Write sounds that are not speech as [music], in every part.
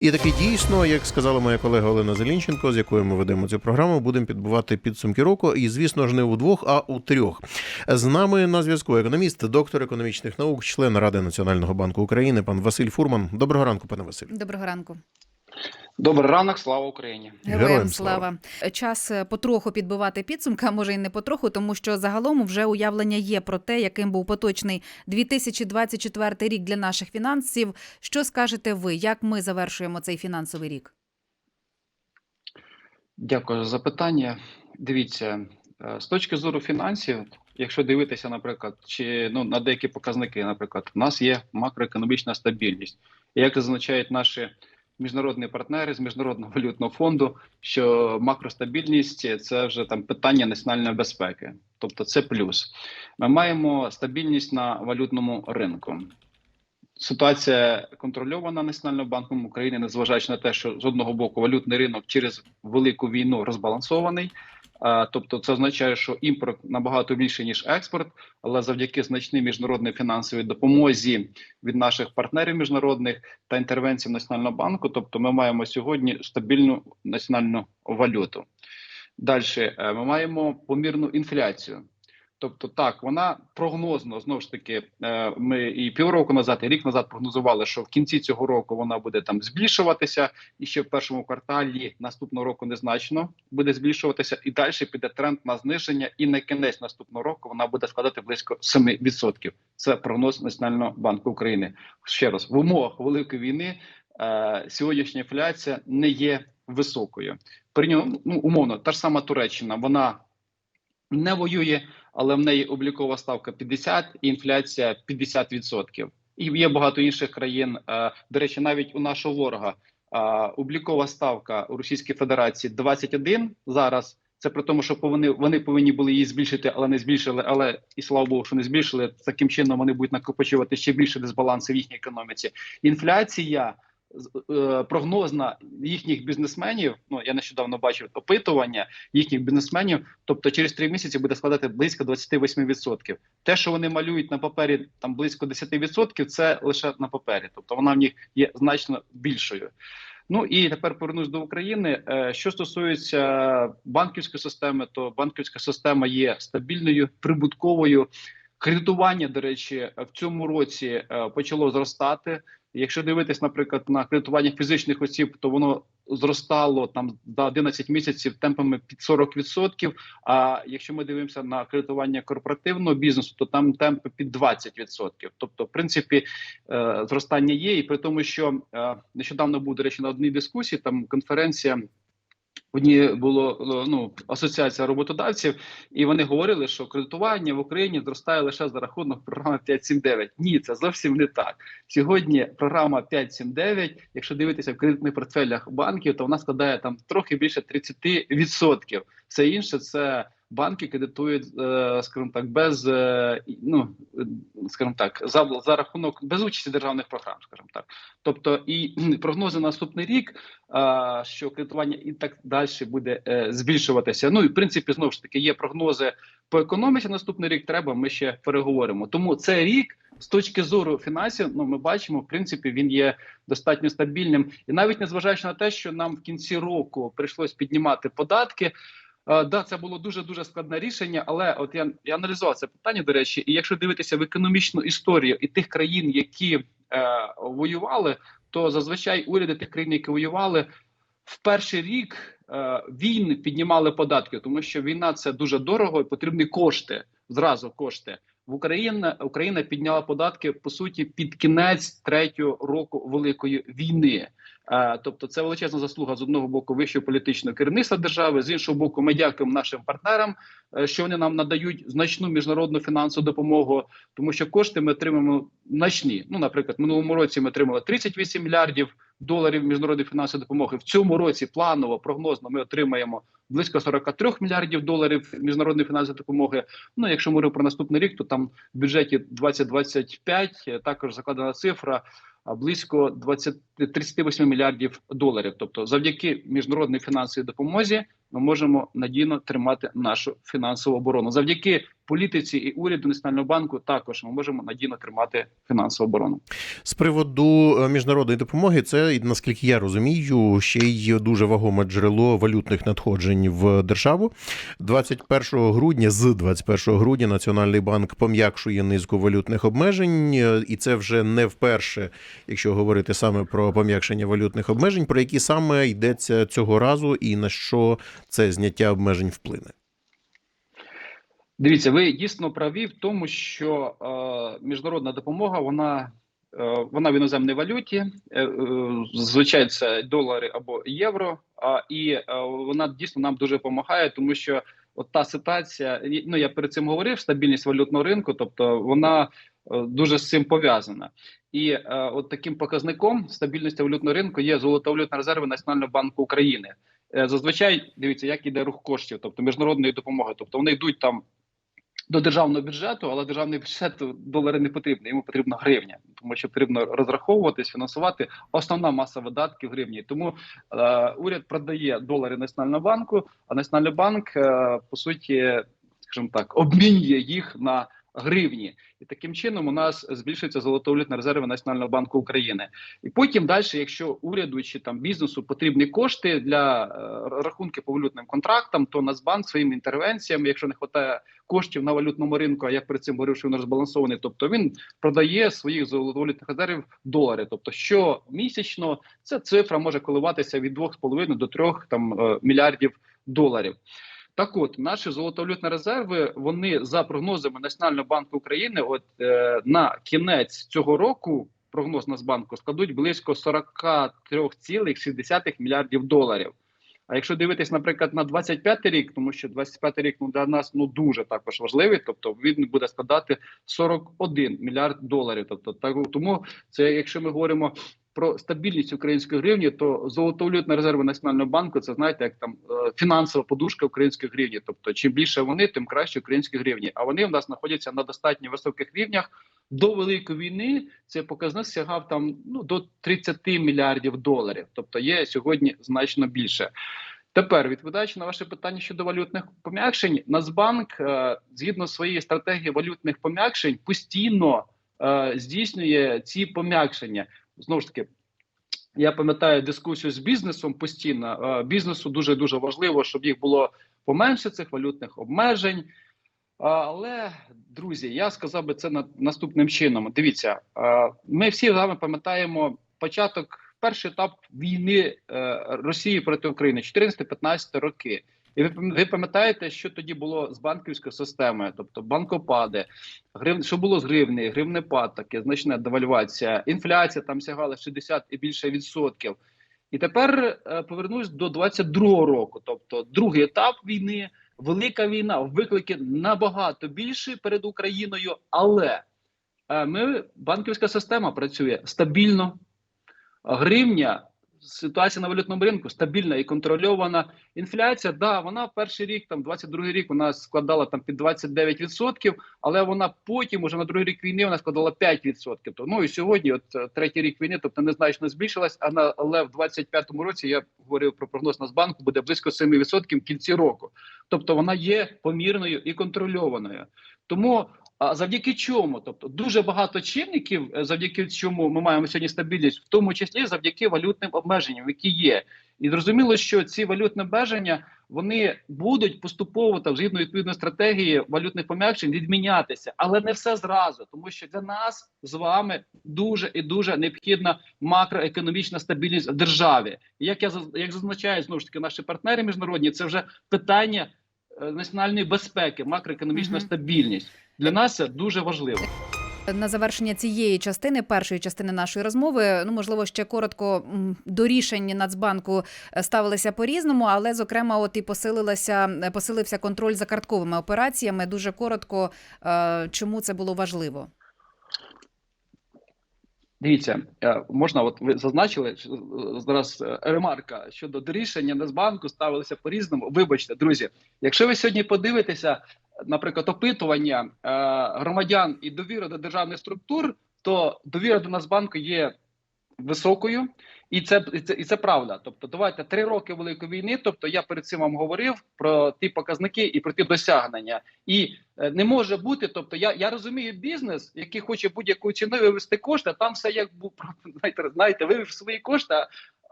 І таки дійсно, як сказала моя колега Олена Зелінченко, з якою ми ведемо цю програму, будемо підбивати підсумки року. І, звісно ж, не у двох, а у трьох. З нами на зв'язку економіст, доктор економічних наук, член Ради Національного банку України, пан Василь Фурман. Доброго ранку, пане Василь. Доброго ранку. Добрий ранок, слава Україні. Героям, Героям слава. Час е, потроху підбивати підсумки, а може й не потроху, тому що загалом вже уявлення є про те, яким був поточний 2024 рік для наших фінансів. Що скажете ви, як ми завершуємо цей фінансовий рік? Дякую за запитання. Дивіться, е, з точки зору фінансів, якщо дивитися, наприклад, чи ну на деякі показники, наприклад, у нас є макроекономічна стабільність. Як зазначають наші міжнародні партнери з міжнародного валютного фонду, що макростабільність це вже там питання національної безпеки, тобто це плюс. Ми маємо стабільність на валютному ринку. Ситуація контрольована Національним банком України, незважаючи на те, що з одного боку валютний ринок через велику війну розбалансований. Тобто, це означає, що імпорт набагато більше ніж експорт, але завдяки значній міжнародній фінансовій допомозі від наших партнерів міжнародних та інтервенції Національного банку. Тобто, ми маємо сьогодні стабільну національну валюту. Далі ми маємо помірну інфляцію. Тобто, так, вона прогнозно знову ж таки. е, Ми і півроку назад, і рік назад прогнозували, що в кінці цього року вона буде там збільшуватися, і ще в першому кварталі наступного року незначно буде збільшуватися, і далі піде тренд на зниження. І на кінець наступного року вона буде складати близько 7%. Це прогноз Національного банку України. Ще раз в умовах великої війни е, сьогоднішня інфляція не є високою. При ньому ну умовно та ж сама Туреччина, вона не воює, але в неї облікова ставка 50 і інфляція 50%. І є багато інших країн. е, До речі, навіть у нашого ворога е, облікова ставка у Російській Федерації 21 зараз. Це при тому, що вони, вони повинні були її збільшити, але не збільшили. Але і слава Богу, що не збільшили. Таким чином вони будуть накопичувати ще більше дисбаланси в їхній економіці. Інфляція прогнозна їхніх бізнесменів. Ну я нещодавно бачив опитування їхніх бізнесменів. Тобто, через три місяці буде складати близько 28%. Те, що вони малюють на папері, там близько 10%, це лише на папері. Тобто вона в них є значно більшою. Ну і тепер повернусь до України. Е, Що стосується банківської системи, то банківська система є стабільною, прибутковою. Кредитування, до речі, в цьому році е, почало зростати. Якщо дивитись, наприклад, на кредитування фізичних осіб, то воно зростало там за 11 місяців темпами під 40%. А якщо ми дивимося на кредитування корпоративного бізнесу, то там темпи під 20%. Тобто, в принципі, е, зростання є, і при тому, що е, нещодавно був до речі на одній дискусії, там конференція. В одній було ну асоціація роботодавців, і вони говорили, що кредитування в Україні зростає лише за рахунок програми 5.7.9. Ні, це зовсім не так. Сьогодні програма 5.7.9, якщо дивитися в кредитних портфелях банків, то вона складає там трохи більше 30%. Все інше це банки кредитують, е, скажімо так, без е, ну скажімо так, за, за рахунок без участі державних програм, скажімо так. Тобто, і прогнози на наступний рік, е, що кредитування і так далі буде збільшуватися. Ну і в принципі, знову ж таки, є прогнози по економіці. Наступний рік треба. Ми ще переговоримо. Тому цей рік. З точки зору фінансів, ну ми бачимо, в принципі, він є достатньо стабільним, і навіть незважаючи на те, що нам в кінці року прийшлось піднімати податки. Uh, да, це було дуже дуже складне рішення, але от я я аналізував це питання. До речі, і якщо дивитися в економічну історію і тих країн, які е, воювали, то зазвичай уряди тих країн, які воювали в перший рік е, війн піднімали податки, тому що війна це дуже дорого і потрібні кошти. Зразу кошти в Україна Україна підняла податки по суті під кінець третього року великої війни. Тобто, це величезна заслуга з одного боку вищого політичного керівництва держави, з іншого боку, ми дякуємо нашим партнерам, е, що вони нам надають значну міжнародну фінансову допомогу, тому що кошти ми отримаємо значні. Ну, наприклад, минулому році ми отримали 38 мільярдів доларів міжнародної фінансової допомоги. В цьому році планово прогнозно ми отримаємо близько 43 мільярдів доларів міжнародної фінансової допомоги. Ну, якщо говоримо про наступний рік, то там в бюджеті 2025 також закладена цифра. Близько 20, 38 мільярдів доларів. Тобто, завдяки міжнародній фінансовій допомозі, ми можемо надійно тримати нашу фінансову оборону. Завдяки політиці і уряду Національного банку також ми можемо надійно тримати фінансову оборону. З приводу е, міжнародної допомоги, це наскільки я розумію, ще й дуже вагоме джерело валютних надходжень в державу. 21 грудня з 21 грудня Національний банк пом'якшує низку валютних обмежень, е, і це вже не вперше, якщо говорити саме про пом'якшення валютних обмежень, про які саме йдеться цього разу, і на що це зняття обмежень вплине. Дивіться, ви дійсно праві в тому, що е, міжнародна допомога вона, е, вона в іноземній валюті, е, е, звичайно, це долари або євро. А і е, вона дійсно нам дуже допомагає, тому що от та ситуація, ну я перед цим говорив, стабільність валютного ринку, тобто вона е, дуже з цим пов'язана. І е, от таким показником стабільності валютного ринку є золотовалютні резерви Національного банку України. Е, Зазвичай дивіться, як іде рух коштів, тобто міжнародної допомоги. Тобто вони йдуть там до державного бюджету, але державний бюджет долари не потрібні, йому потрібна гривня, тому що потрібно розраховуватись, фінансувати. Основна маса видатків гривні. Тому е, уряд продає долари Національного банку, а Національний банк е, по суті, скажімо так, обмінює їх на гривні, і таким чином у нас збільшуються золотовалютні резерви Національного банку України. І потім далі, якщо уряду чи там бізнесу потрібні кошти для е, рахунки по валютним контрактам, то Нацбанк своїми інтервенціями, якщо не вистачає коштів на валютному ринку, а я перед цим говорив, що він розбалансований, тобто він продає своїх золотовалютних резервів долари. Тобто, щомісячно ця цифра може коливатися від 2,5 до 3 там е, мільярдів доларів. Так, от наші золотовалютні резерви, вони за прогнозами Національного банку України, от е, на кінець цього року. Прогноз Нацбанку складуть близько 43,6 мільярдів доларів. А якщо дивитись, наприклад, на 25 рік, тому що 25 рік ну для нас ну дуже також важливий, тобто він буде складати 41 мільярд доларів. Тобто, так тому це, якщо ми говоримо про стабільність української гривні, то золотовалютні резерви національного банку це знаєте, як там е, фінансова подушка української гривні. Тобто, чим більше вони, тим краще українські гривні. А вони в нас знаходяться на достатньо високих рівнях. До великої війни цей показник сягав там ну до 30 мільярдів доларів. Тобто є сьогодні значно більше. Тепер відповідаючи на ваше питання щодо валютних пом'якшень, Нацбанк е, згідно своєї стратегії валютних пом'якшень постійно е, здійснює ці пом'якшення. Знову ж таки, я пам'ятаю дискусію з бізнесом постійно. Е, бізнесу дуже дуже важливо, щоб їх було поменше цих валютних обмежень. Але друзі, я сказав би це наступним чином. Дивіться, е, ми всі з вами пам'ятаємо початок, перший етап війни е, Росії проти України 14-15 роки. І ви ви пам'ятаєте, що тоді було з банківською системою, тобто банкопади, грив, що було з гривні, гривнепад, таке значна девальвація, інфляція там сягала 60 і більше відсотків. І тепер е, повернусь до 22-го року, тобто другий етап війни, велика війна, виклики набагато більші перед Україною, але е, ми банківська система працює стабільно, гривня ситуація на валютному ринку стабільна і контрольована. Інфляція, да, вона перший рік, там 22 рік, вона складала там під 29%, але вона потім, уже на другий рік війни, вона складала 5%. То, ну і сьогодні, от е, третій рік війни, тобто незначно збільшилась. А на але в 25-му році я говорив про прогноз Нацбанку, буде близько 7% в кінці року. Тобто вона є помірною і контрольованою. Тому а завдяки чому? Тобто дуже багато чинників, е, завдяки чому ми маємо сьогодні стабільність, в тому числі завдяки валютним обмеженням, які є, і зрозуміло, що ці валютні обмеження вони будуть поступово там згідно відповідної стратегії валютних пом'якшень відмінятися, але не все зразу, тому що для нас з вами дуже і дуже необхідна макроекономічна стабільність в державі. І як я як зазначаю знову ж таки наші партнери міжнародні, це вже питання е, національної безпеки, макроекономічна Мгм. стабільність. Для нас це дуже важливо. На завершення цієї частини, першої частини нашої розмови, ну можливо, ще коротко до рішень Нацбанку е, ставилися по різному, але зокрема, от і посилилася е, посилився контроль за картковими операціями. Дуже коротко, е, чому це було важливо. Дивіться, можна, от ви зазначили зараз ремарка щодо до рішення Нацбанку ставилися по різному. Вибачте, друзі, якщо ви сьогодні подивитеся, наприклад, опитування е, громадян і довіра до державних структур, то довіра до Нацбанку є високою, І це, і це і це правда. Тобто, давайте три роки великої війни. Тобто, я перед цим вам говорив про ті показники і про ті досягнення. І е, не може бути. Тобто, я, я розумію бізнес, який хоче будь-якою ціною вивести кошти. Там все як [laughs] знаєте, знаєте, вивів свої кошти.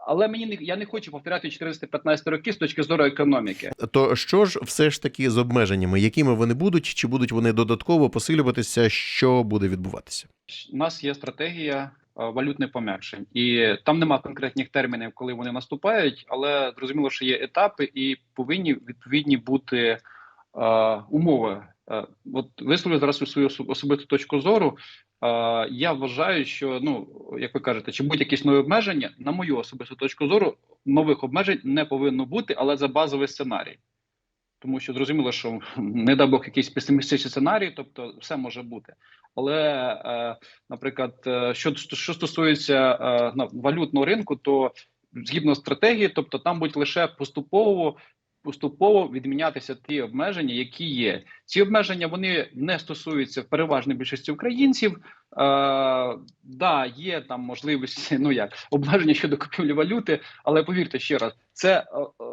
Але мені не я не хочу повторяти 415 років з точки зору економіки. То що ж все ж таки з обмеженнями, якими вони будуть, чи будуть вони додатково посилюватися, що буде відбуватися? У нас є стратегія е, валютних пом'якшень, і там нема конкретних термінів, коли вони наступають, але зрозуміло, що є етапи, і повинні відповідні бути е, умови. Е, от висловлю зараз свою особисту точку зору. Е, я вважаю, що ну як ви кажете, чи будь якісь нові обмеження, на мою особисту точку зору, нових обмежень не повинно бути, але за базовий сценарій. Тому що зрозуміло, що [laughs] не дай Бог якийсь песимістичний сценарій, тобто все може бути. Але, е, наприклад, е, що, що стосується е, валютного ринку, то згідно стратегії, тобто там будуть лише поступово. Поступово відмінятися ті обмеження, які є. Ці обмеження вони не стосуються переважної більшості українців. Е, да, є там можливості, ну як обмеження щодо купівлі валюти, але повірте ще раз, це, е,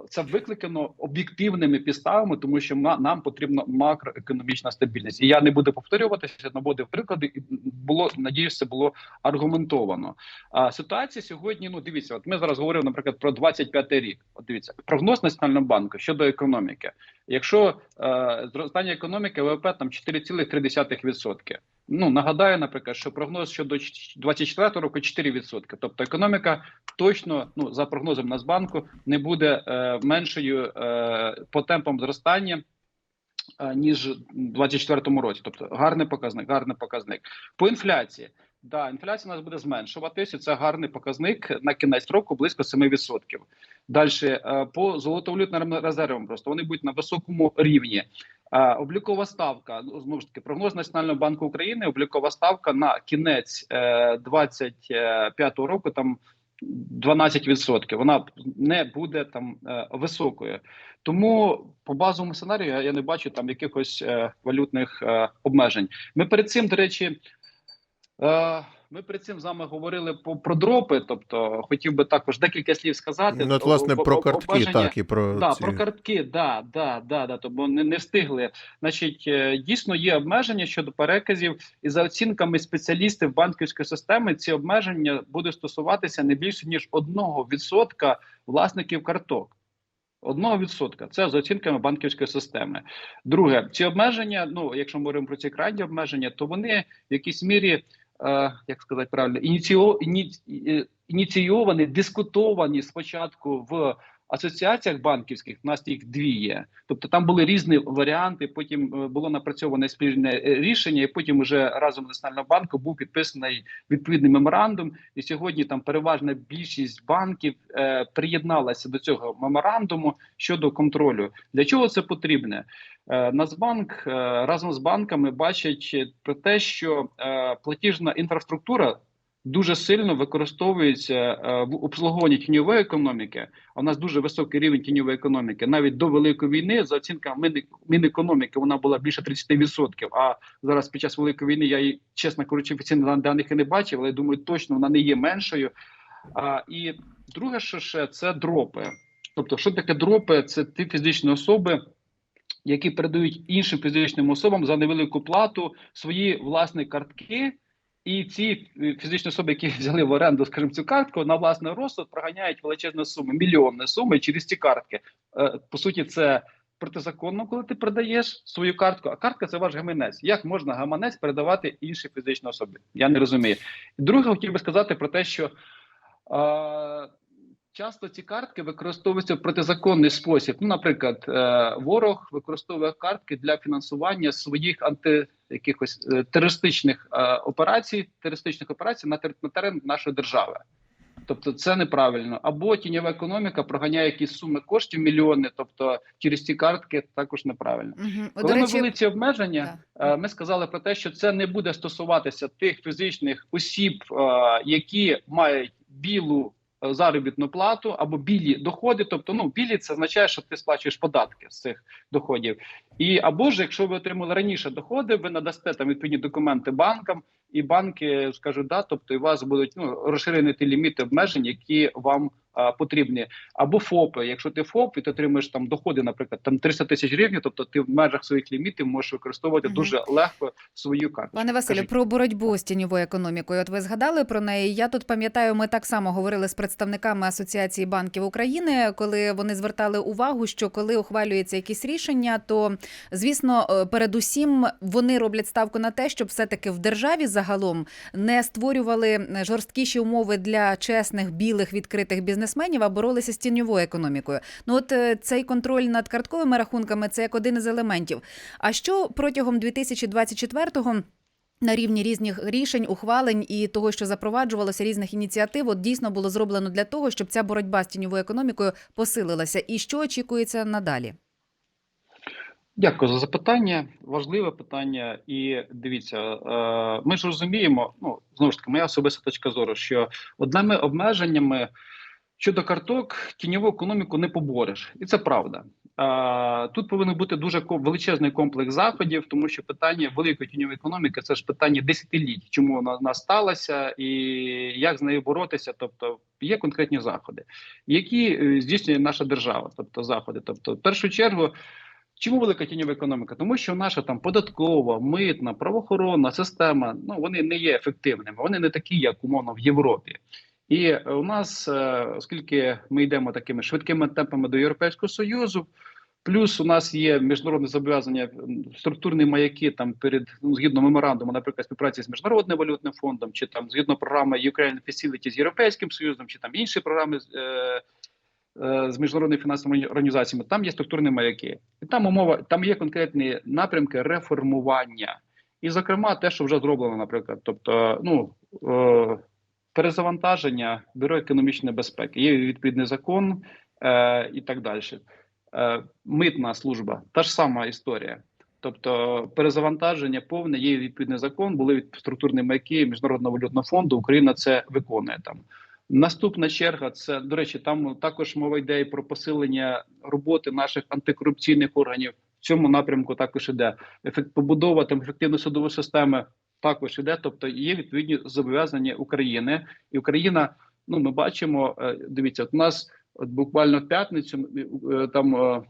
це викликано об'єктивними підставами, тому що нам потрібна макроекономічна стабільність. І я не буду повторюватися, наводив приклади, і було надіюсь, це було аргументовано. А ситуація сьогодні, ну дивіться, от ми зараз говоримо, наприклад, про 25 рік. От дивіться, прогноз Національного банку щодо економіки. Якщо е, зростання економіки ВВП там 4,3%. Ну нагадаю, наприклад, що прогноз щодо 24 року 4%. Тобто економіка точно, ну за прогнозом Нацбанку, не буде е, меншою е, по темпам зростання. е, Ніж у 24 році, тобто гарний показник, гарний показник по інфляції. Да, інфляція у нас буде зменшуватися. Це гарний показник на кінець року близько 7%. Далі по золотовалютним резервам просто вони будуть на високому рівні. Е, Облікова ставка ну, знову ж таки прогноз Національного банку України. Облікова ставка на кінець е, 25 року там 12%. Вона не буде там е, високою. Тому по базовому сценарію я, не бачу там якихось е, валютних е, обмежень. Ми перед цим, до речі. Е, ми перед цим з вами говорили по про дропи. Тобто, хотів би також декілька слів сказати. Ну, от, власне, про картки, обмеження- так і про Да, ці... про картки, да, да, да, да, тобто не, не встигли. Значить, е, дійсно є обмеження щодо переказів, і за оцінками спеціалістів банківської системи, ці обмеження будуть стосуватися не більше ніж 1% власників карток. 1% це за оцінками банківської системи. Друге, ці обмеження, ну якщо ми говоримо про ці крайні обмеження, то вони в якійсь мірі, як сказати правильно, е, ініційовані, дискутовані спочатку в асоціаціях банківських. У нас їх дві є. Тобто там були різні варіанти. Потім е, було напрацьоване спільне е, рішення, і потім вже разом з Національним банком був підписаний відповідний меморандум. І сьогодні там переважна більшість банків е, приєдналася до цього меморандуму щодо контролю. Для чого це потрібне? Е, Нацбанк разом з банками бачать е, про те, що платіжна інфраструктура. Дуже сильно використовується е, в обслуговуванні тіньової економіки. У нас дуже високий рівень тіньової економіки. Навіть до великої війни, за оцінками Мін- Мінекономіки, вона була більше 30%. А зараз під час великої війни я її, чесно кажучи, офіційних даних і не бачив, але думаю, точно вона не є меншою. А, і друге, що ще це дропи. Тобто, що таке дропи? Це ті фізичні особи, які передають іншим фізичним особам за невелику плату свої власні картки. І ці е, фізичні особи, які [laughs] взяли в оренду, скажімо, цю картку, на власний розсуд проганяють величезні суми, мільйонні суми через ці картки. Е, По суті, це протизаконно, коли ти продаєш свою картку. А картка це ваш гаманець. Як можна гаманець передавати іншій фізичній особі? Я не розумію. Друге, хотів би сказати про те, що. Часто ці картки використовуються в протизаконний спосіб. Ну, наприклад, е, ворог використовує картки для фінансування своїх анти якихось е, терористичних е, операцій, терористичних операцій на, тер- терен нашої держави. Тобто це неправильно. Або тіньова економіка проганяє якісь суми коштів, мільйони, тобто через ці картки також неправильно. Угу. Коли ми ввели ці обмеження, е, ми сказали про те, що це не буде стосуватися тих фізичних осіб, які мають білу заробітну плату або білі доходи. Тобто, ну білі це означає, що ти сплачуєш податки з цих доходів. І або ж якщо ви отримали раніше доходи, ви надасте там відповідні документи банкам, і банки скажуть да, тобто і вас будуть ну розширені ті ліміти обмежень, які вам потрібні. Або ФОПи. Якщо ти ФОП і ти отримуєш там доходи, наприклад, там 300 тисяч гривень, тобто ти в межах своїх лімітів можеш використовувати Мгм. дуже легко свою карту. Пане Василю, про боротьбу з тіньовою економікою. От ви згадали про неї. Я тут пам'ятаю, ми так само говорили з представниками Асоціації банків України, коли вони звертали увагу, що коли ухвалюється якісь рішення, то звісно, е, передусім вони роблять ставку на те, щоб все-таки в державі загалом не створювали жорсткіші умови для чесних білих відкритих бізнесменів, а боролися з тіньовою економікою. Ну от е, цей контроль над картковими рахунками це як один із елементів. А що протягом 2024-го на рівні різних рішень, ухвалень і того, що запроваджувалося різних ініціатив, от дійсно було зроблено для того, щоб ця боротьба з тіньовою економікою посилилася. І що очікується надалі? Дякую за запитання. Важливе питання. І дивіться, е, ми ж розуміємо, ну знову ж таки, моя особиста точка зору, що одними обмеженнями щодо карток тіньову економіку не побореш, і це правда. Тут повинен бути дуже величезний комплекс заходів, тому що питання великої тіньової економіки це ж питання десятиліть, чому вона в сталася і як з нею боротися. Тобто є конкретні заходи, які е, здійснює наша держава, тобто заходи. Тобто, в першу чергу. Чому велика тіньова економіка? Тому що наша там податкова, митна, правоохоронна система ну вони не є ефективними, вони не такі, як умовно в Європі. І у нас, е, оскільки ми йдемо такими швидкими темпами до Європейського Союзу, плюс у нас є міжнародне зобов'язання, структурні маяки там перед ну, згідно меморандуму, наприклад, співпраці з міжнародним валютним фондом, чи там згідно програми Ukraine Facility з Європейським Союзом, чи там інші програми з, е, е, з міжнародними фінансовими організаціями, там є структурні маяки, і там умова, там є конкретні напрямки реформування, і зокрема, те, що вже зроблено, наприклад, тобто, ну е, перезавантаження бюро економічної безпеки, є відповідний закон е, і так далі. Е, митна служба та ж сама історія. Тобто перезавантаження повне, є відповідний закон, були від структурні маяки Міжнародного валютного фонду. Україна це виконує там. Наступна черга це до речі, там також мова йде і про посилення роботи наших антикорупційних органів. В цьому напрямку також іде ефект побудова там ефективної судової системи. Також іде, тобто є відповідні зобов'язання України, і Україна. Ну, ми бачимо. е, Дивіться, от у нас от буквально в п'ятницю е, там е,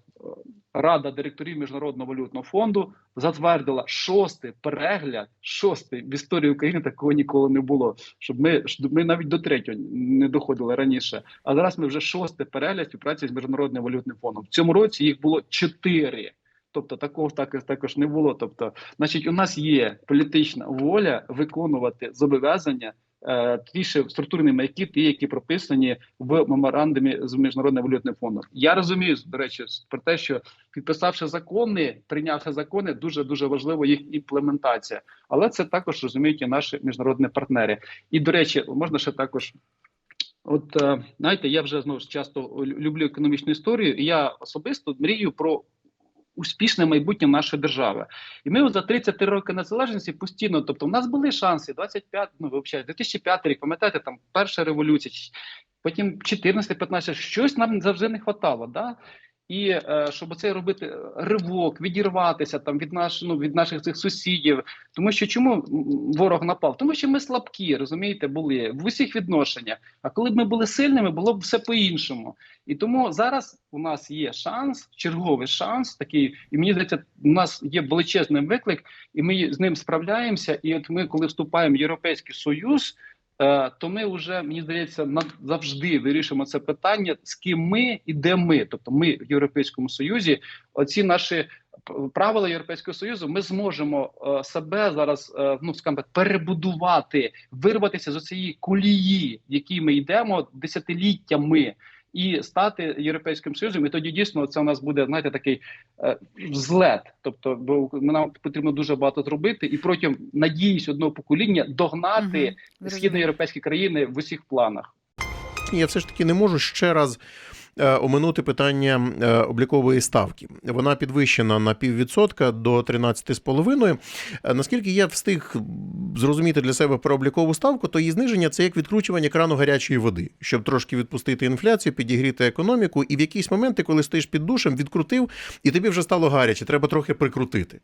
Рада директорів Міжнародного валютного фонду затвердила шостий перегляд, шостий в історії України такого ніколи не було. Щоб ми ми навіть до третього не доходили раніше. А зараз ми вже шостий перегляд співпраці з міжнародним валютним фондом. В цьому році їх було чотири. Тобто такого так, також не було. Тобто, значить, у нас є політична воля виконувати зобов'язання е, ті ще структурні маяки, ті, які прописані в меморандумі з міжнародним валютним фондом. Я розумію, до речі, про те, що підписавши закони, прийнявши закони, дуже дуже важливо їх імплементація. Але це також розуміють і наші міжнародні партнери. І до речі, можна ще також. От е, знаєте, я вже знову ж часто люблю економічну історію, і я особисто мрію про успішне майбутнє нашої держави. І ми от за 33 роки незалежності постійно, тобто, у нас були шанси 25, ну вибачаю, 2005 рік, пам'ятаєте, там перша революція, потім 14-15, щось нам завжди не хватало. Да? І е, щоб це робити е, ривок, відірватися там від наш, ну, від наших цих сусідів. Тому що чому ворог напав? Тому що ми слабкі, розумієте, були в усіх відношеннях. А коли б ми були сильними, було б все по-іншому. І тому зараз у нас є шанс, черговий шанс такий, і мені здається, у нас є величезний виклик, і ми з ним справляємося. І от ми, коли вступаємо в Європейський Союз. Е, То ми вже мені здається завжди вирішимо це питання, з ким ми і де ми. Тобто, ми в Європейському Союзі, оці наші правила Європейського Союзу, ми зможемо е, себе зараз е, ну скажімо так, перебудувати, вирватися з цієї колії, в якій ми йдемо десятиліттями. І стати європейським союзом, і тоді дійсно це у нас буде знаєте такий е, взлет. Тобто, бо нам потрібно дуже багато зробити, і протягом надіюсь одного покоління догнати угу. східноєвропейські країни в усіх планах. Я все ж таки не можу ще раз оминути питання е, облікової ставки. Вона підвищена на піввідсотка до 13,5. Е, Наскільки я встиг зрозуміти для себе про облікову ставку, то її зниження це як відкручування крану гарячої води, щоб трошки відпустити інфляцію, підігріти економіку, і в якісь моменти, коли стоїш під душем, відкрутив, і тобі вже стало гаряче, треба трохи прикрутити.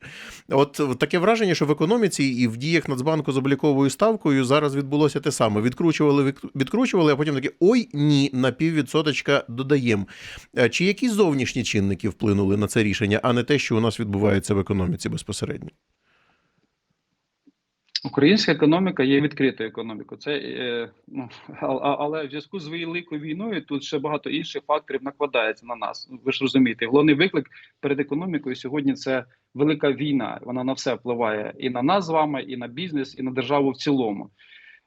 От таке враження, що в економіці і в діях Нацбанку з обліковою ставкою зараз відбулося те саме. Відкручували, відк- відкручували, а потім такі ой, ні, на піввідсоточка додаємо. Е, Чи якісь зовнішні чинники вплинули на це рішення, а не те, що у нас відбувається в економіці безпосередньо? Українська економіка є відкритою економікою. Це е, ну але в зв'язку з великою війною тут ще багато інших факторів накладається на нас. Ви ж розумієте, головний виклик перед економікою сьогодні це велика війна. Вона на все впливає і на нас з вами, і на бізнес, і на державу в цілому.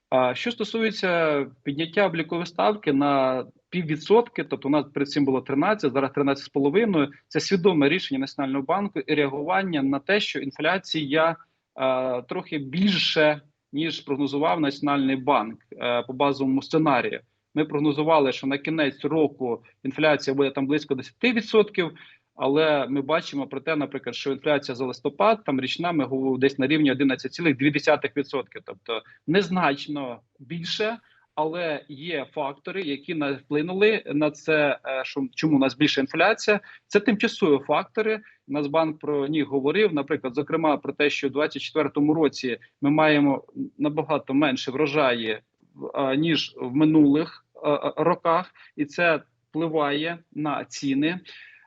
А що стосується підняття облікової ставки на піввідсотки, тобто у нас перед цим було 13, зараз 13,5, це свідоме рішення Національного банку і реагування на те, що інфляція е, трохи більше ніж прогнозував Національний банк е, по базовому сценарію. Ми прогнозували, що на кінець року інфляція буде там близько 10%, але ми бачимо про те, наприклад, що інфляція за листопад там річна ми говоримо десь на рівні 11,2%. Тобто незначно більше, але є фактори, які вплинули на це, е, що чому у нас більша інфляція. Це тимчасові фактори. Нацбанк про них говорив. Наприклад, зокрема про те, що у 2024 році ми маємо набагато менше врожаї ніж в минулих е, е, роках, і це впливає на ціни.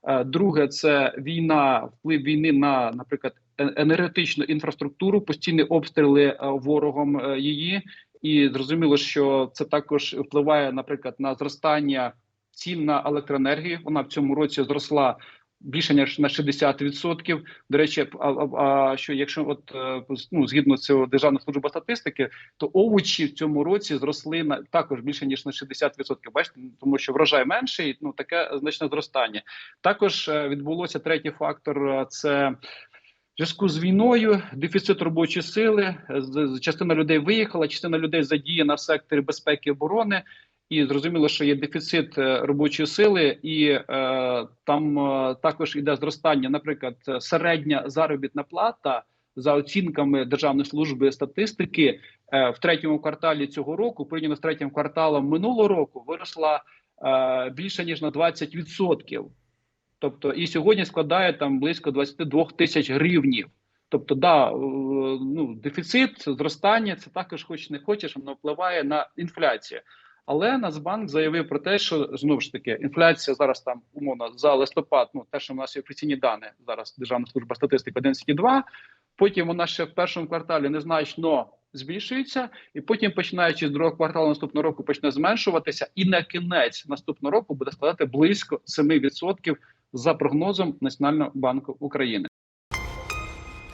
Е, Друге, це війна, вплив війни на, наприклад, е- енергетичну інфраструктуру, постійні обстріли е, ворогом її, і зрозуміло, що це також впливає, наприклад, на зростання цін на електроенергію. Вона в цьому році зросла більше ніж на 60%. До речі, а, а, а що якщо от е, ну, згідно цього державної служби статистики, то овочі в цьому році зросли на також більше ніж на 60%. Бачите, тому що врожай менший, ну таке значне зростання. Також е, відбулося третій фактор: е, це. Зв'язку з війною дефіцит робочої сили. Частина людей виїхала, частина людей задіяна в секторі безпеки і оборони. І зрозуміло, що є дефіцит е, робочої сили, і е, там е, також іде зростання. Наприклад, середня заробітна плата за оцінками Державної служби статистики е, в третьому кварталі цього року, порівняно з третім кварталом минулого року, виросла е, більше ніж на 20%. Тобто і сьогодні складає там близько 22 тисяч гривнів. Тобто, да, ну дефіцит, зростання це також, хоч не хочеш, воно впливає на інфляцію. Але Нацбанк заявив про те, що знову ж таки інфляція зараз там умовно за листопад. Ну те, що в нас є офіційні дані зараз Державна служба статистики 11,2, Потім вона ще в першому кварталі незначно збільшується, і потім, починаючи з другого кварталу наступного року, почне зменшуватися, і на кінець наступного року буде складати близько 7% за прогнозом Національного банку України.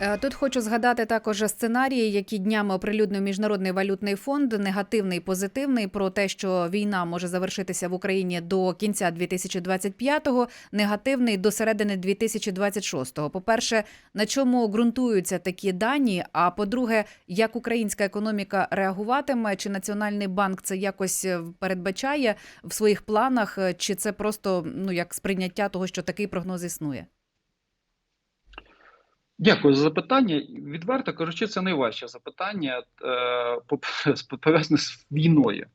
Е, Тут хочу згадати також сценарії, які днями оприлюднив Міжнародний валютний фонд, негативний, позитивний, про те, що війна може завершитися в Україні до кінця 2025-го, негативний до середини 2026-го. По-перше, на чому ґрунтуються такі дані? А по-друге, як українська економіка реагуватиме, чи Національний банк це якось е, передбачає в своїх планах, е, чи це просто ну як сприйняття того, що такий прогноз існує? Дякую за запитання. Відверто кажучи, це найважче запитання е, [laughs] пов'язане з війною.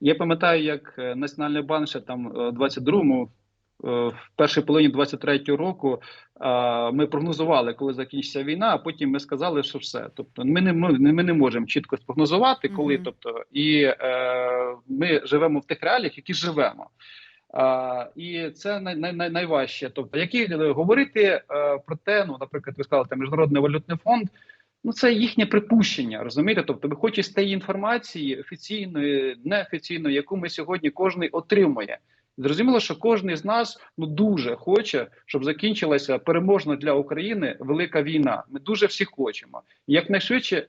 Я пам'ятаю, як е, Національний банк ще там е, 22-му, е, в першій половині 23-го року е, ми прогнозували, коли закінчиться війна, а потім ми сказали, що все. Тобто, ми не ми, ми не можемо чітко спрогнозувати, коли. Мгм. Тобто, і е, ми живемо в тих реаліях, які живемо. А, і це най, най, най, найважче. Тобто, які е, говорити е, про те, ну, наприклад, ви сказали, там міжнародний валютний фонд. Ну, це їхнє припущення, розумієте? Тобто, виходячи з тієї інформації офіційної, неофіційної, яку ми сьогодні кожен отримує. Зрозуміло, що кожен з нас ну дуже хоче, щоб закінчилася переможна для України велика війна. Ми дуже всі хочемо. І якнайшвидше,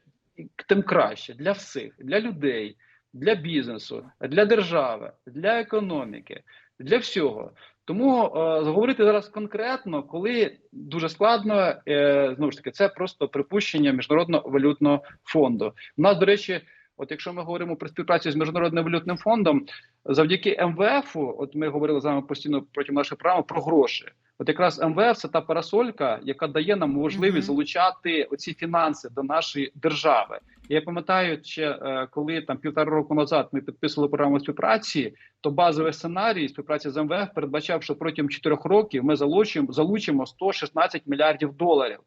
тим краще для всіх, для людей, для бізнесу, для держави, для економіки, для всього. Тому е, говорити зараз конкретно, коли дуже складно, е, знову ж таки, це просто припущення міжнародного валютного фонду. У нас, до речі, От якщо ми говоримо про співпрацю з міжнародним валютним фондом, завдяки МВФ, от ми говорили з вами постійно протягом нашої програми про гроші. От якраз МВФ це та парасолька, яка дає нам можливість залучати оці фінанси до нашої держави. Я пам'ятаю, ще е, коли там півтора року назад ми підписували програму співпраці, то базовий сценарій співпраці з МВФ передбачав, що протягом чотирьох років ми залучимо залучимо 116 мільярдів доларів.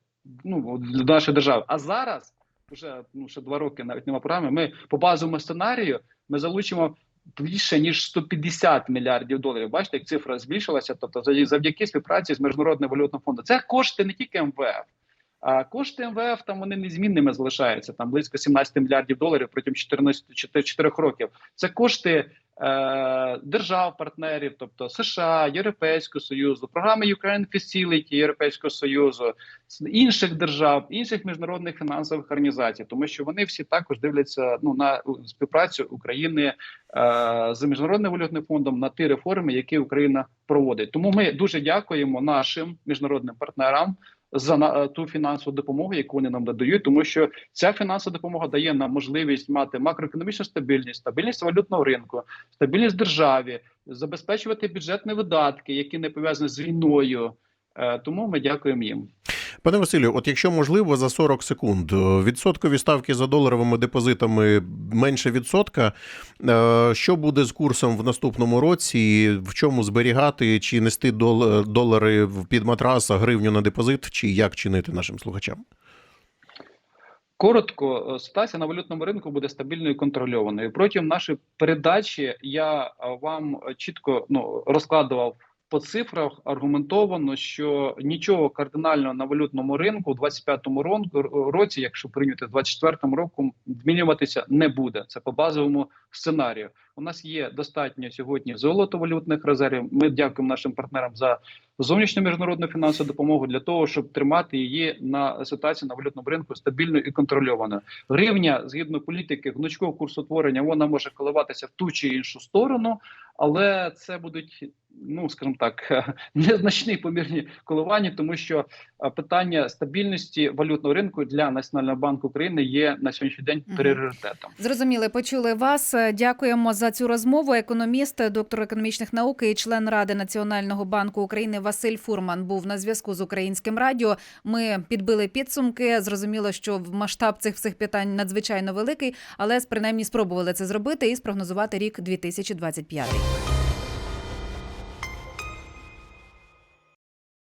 Ну для нашої держави. А зараз вже ну ще два роки навіть нема програми. Ми по базовому сценарію ми залучимо більше ніж 150 мільярдів доларів. Бачите, як цифра збільшилася. Тобто, завдяки- завдяки співпраці з міжнародним валютним фондом. Це кошти не тільки МВФ. А кошти МВФ там вони незмінними залишаються. Там близько 17 мільярдів доларів протягом 14 4 років. Це кошти е, держав-партнерів, тобто США, Європейського Союзу, програми Ukraine Facility Європейського Союзу, інших держав, інших міжнародних фінансових організацій, тому що вони всі також дивляться ну на співпрацю України е, з міжнародним валютним фондом на ті реформи, які Україна проводить. Тому ми дуже дякуємо нашим міжнародним партнерам. За на- ту фінансову допомогу, яку вони нам надають, тому що ця фінансова допомога дає нам можливість мати макроекономічну стабільність, стабільність валютного ринку, стабільність державі, забезпечувати бюджетні видатки, які не пов'язані з війною. Е, Тому ми дякуємо їм. Пане Василю, от якщо можливо, за 40 секунд е, відсоткові ставки за доларовими депозитами менше відсотка. е, Що буде з курсом в наступному році? В чому зберігати чи нести долари в під матрас, а гривню на депозит, чи як чинити нашим слухачам? Коротко, е, ситуація на валютному ринку буде стабільною і контрольованою. Протягом нашої передачі я е, вам е, чітко ну розкладував по цифрах аргументовано, що нічого кардинального на валютному ринку у 25-му рон- році, якщо прийняти 24-му року, змінюватися не буде. Це по базовому сценарію. У нас є достатньо сьогодні золотовалютних резервів. Ми дякуємо нашим партнерам за зовнішню міжнародну фінансову допомогу для того, щоб тримати її на ситуації на валютному ринку стабільною і контрольованою. Гривня згідно політики гнучкового курсотворення, вона може коливатися в ту чи іншу сторону, але це будуть. Ну, скажімо так, [laughs] незначні помірні коливання, тому що питання стабільності валютного ринку для Національного банку України є на сьогоднішній день пріоритетом. Зрозуміли, почули вас. Дякуємо за цю розмову. Економіст, доктор економічних наук і член Ради Національного банку України Василь Фурман був на зв'язку з українським радіо. Ми підбили підсумки. Зрозуміло, що масштаб цих всіх питань надзвичайно великий, але принаймні спробували це зробити і спрогнозувати рік 2025.